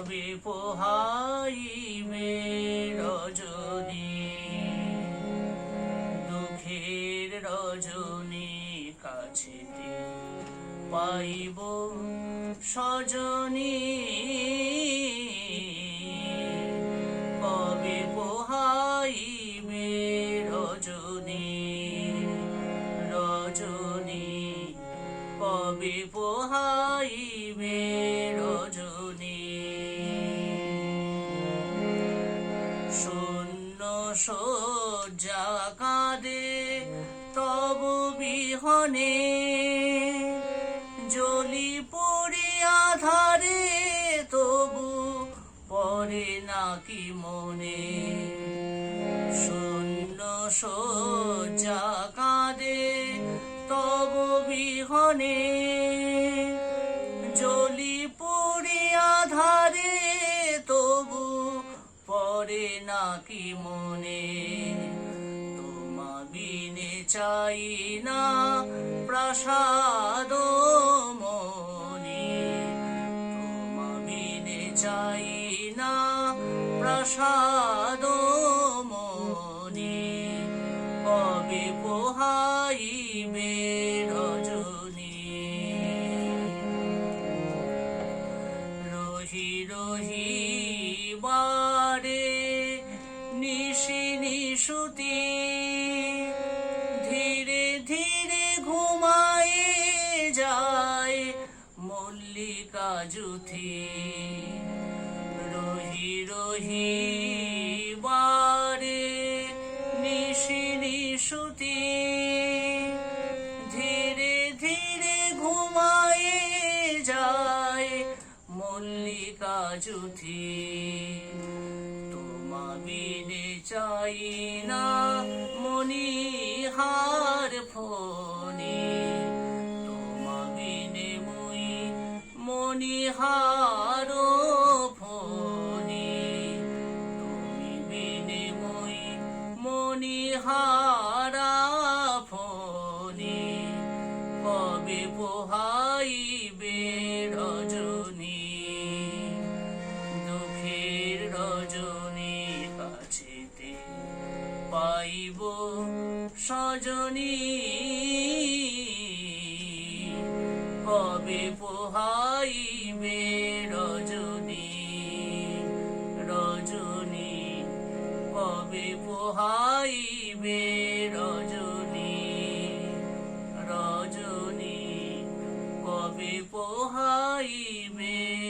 তবে পোহাইবে রজনী, দুঃখের রজনী কাছেতে পাইব সজনী। কবে পোহাইবে রজনী রজনী, কবে পোহাইবে রজনী। শয্যা কাঁদে, তব বিহনে জলি পড়ে আধারে, তবু পরে নাকি মনে। শূন্য শয্যা কাঁদে, তব বিহনে পরে নাকি মনে? তোমা বিনে চাই না প্রাসাদ মনি। তোমা বিনে চাই না প্রাসাদ মনি। কবে পোহাইবে রজনী নিশুতি ধীরে ধীরে ঘুমায়ে যায় মল্লিকা জুথি রহি রহি, বারে নিশি নিশুতি ধীরে ধীরে ঘুমায়ে যায় মল্লিকা জুথি চাই না মনি হার ফোনে বিনে মুই মনিহার ফোনে তুমি বিনে মুই মনিহারা সজনী। কবে পোহাইবে রজনী? রজনী কবে পোহাইবে রজনী? রজনী কবে পোহাইবে